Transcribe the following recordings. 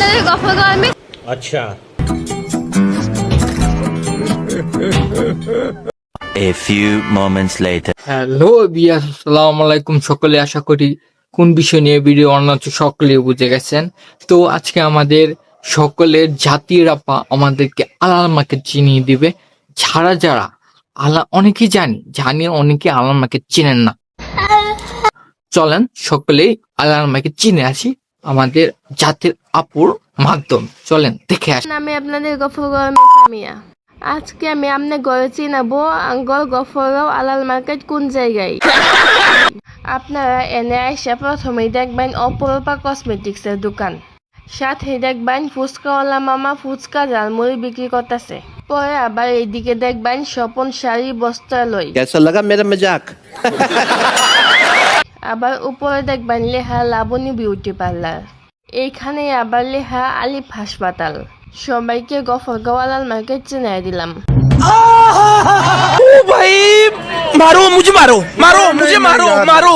আপনাদের গফরগঞ্জে আচ্ছা। A few moments later. Hello Beas আসসালামু আলাইকুম। সকলে আশা করি কোন বিষয় নিয়ে ভিডিও অনাচ্ছ সকলে বুঝে গেছেন। তো আজকে আমাদের সকলের জাতির আপা আমাদেরকে আলালমাকে চিনিয়ে দিবে। ছাড়া যারা আলা অনেকেই জানি জানি অনেকে আলালমাকে চিনেন না। চলেন সকলেই আলালমাকে চিনে আসি। আমাদের জাতির আপুর মাধ্যম। চলেন দেখে আসেন আমি আপনাদের গফরগাঁও সামিয়া। আজকে আমি আপনি গড়ে চিনাবো গড় গফরগাঁও আলাল মার্কেট কোন জায়গায়? আপনারা এনে আসে প্রথমেই দেখবেন অপরূপা কসমেটিক্সের দোকান। সাথে দেখবেন ফুচকাওয়ালা মামা ফুচকা ঝালমুড়ি বিক্রি করতেছে। পরে আবার এইদিকে দেখবেন স্বপন শাড়ি বস্ত্রালয়। কেসা লাগা মেরে মেজাক। আবার উপরে দেখবেন লেখা লাবণী বিউটি পার্লার এইখানে আবার লেখা আলিফ হাসপাতাল সবাইকে গফরগাঁও আলাল মার্কেট চিনাই দিলাম भाई मारो मुझे मारो मारो मुझे मारो मारो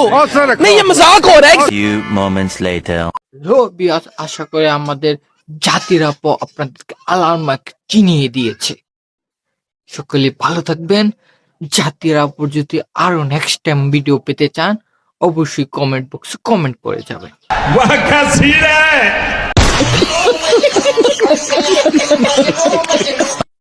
नहीं ये मजाक हो रहा है Few moments later. হ্যালো বিয়াস আশা করে আমাদের জাতির আপু আপনাদেরকে আলালমাকে চিনিয়ে দিয়েছে সকলে ভালো থাকবেন জাতির আপুর যদি আরো নেক্সট টাইম ভিডিও পেতে চান অবশ্যই কমেন্ট বক্সে কমেন্ট করে যাবেন।